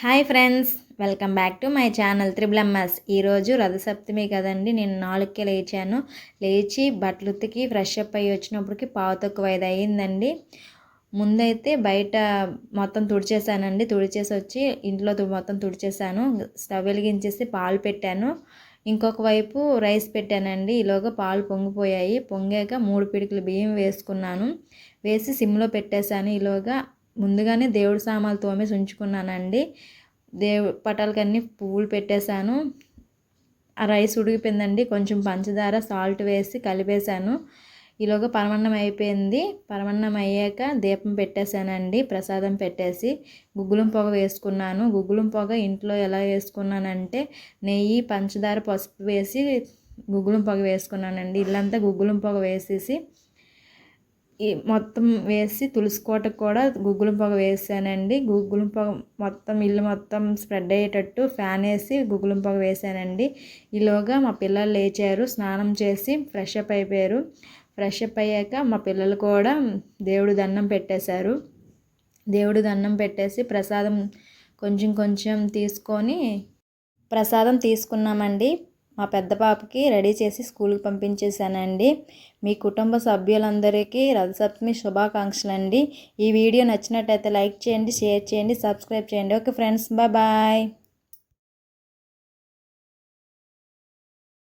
Hi friends welcome back to my channel triple MS. ఈరోజు రథసప్తమి కదండి నేను నాలుగుకే లేచాను. లేచి బట్టలు ఉతికి ఫ్రెష్ అప్ అయ్యి వచ్చినప్పటికి పావు తక్కువ ఐదు అయ్యిందండి. ముందైతే బయట మొత్తం తుడిచేసానండి. తుడిచేసి వచ్చి ఇంట్లో మొత్తం తుడిచేసాను. స్టవ్ వెలిగించేసి పాలు పెట్టాను. ఇంకొక వైపు రైస్ పెట్టానండి. ఈలోగా పాలు పొంగిపోయాయి. పొంగాక మూడు పిడికలు బియ్యం వేసుకున్నాను. వేసి సిమ్లో పెట్టేశాను. ఈలోగా ముందుగానే దేవుడి సామాన్లు తోమేసి ఉంచుకున్నానండి. దేవు పటాలకన్నీ పువ్వులు పెట్టేశాను. ఆ రైస్ ఉడికిపోయిందండి. కొంచెం పంచదార సాల్ట్ వేసి కలిపేశాను. ఈలోగా పరమన్నం అయిపోయింది. పరమన్నం అయ్యాక దీపం పెట్టేశానండి. ప్రసాదం పెట్టేసి గుగ్గులం పొగ వేసుకున్నాను. గుగ్గులం పొగ ఇంట్లో ఎలా వేసుకున్నానంటే నెయ్యి పంచదార పసుపు వేసి గుగ్గులం పొగ వేసుకున్నానండి. ఇల్లంతా గుగ్గులం పొగ వేసేసి మొత్తం వేసి తులసి కోటకు కూడా గుగ్గులం పొగ వేసానండి. గుగ్గులం పొగ మొత్తం ఇల్లు మొత్తం స్ప్రెడ్ అయ్యేటట్టు ఫ్యాన్ వేసి గుగ్గులం పొగ వేసానండి. ఈలోగా మా పిల్లలు లేచారు స్నానం చేసి ఫ్రెష్ అప్ అయిపోయారు. ఫ్రెష్ అప్ అయ్యాక మా పిల్లలు కూడా దేవుడు దండం పెట్టేశారు. దేవుడు దండం పెట్టేసి ప్రసాదం కొంచెం కొంచెం తీసుకొని ప్రసాదం తీసుకున్నామండి. మా పెద్ద పాపకి రెడీ చేసి స్కూల్కి పంపించేశానండి. మీ కుటుంబ సభ్యులందరికీ రథసప్తమి శుభాకాంక్షలు అండి ఈ వీడియో నచ్చినట్టయితే లైక్ చేయండి షేర్ చేయండి సబ్స్క్రైబ్ చేయండి. Okay friends bye.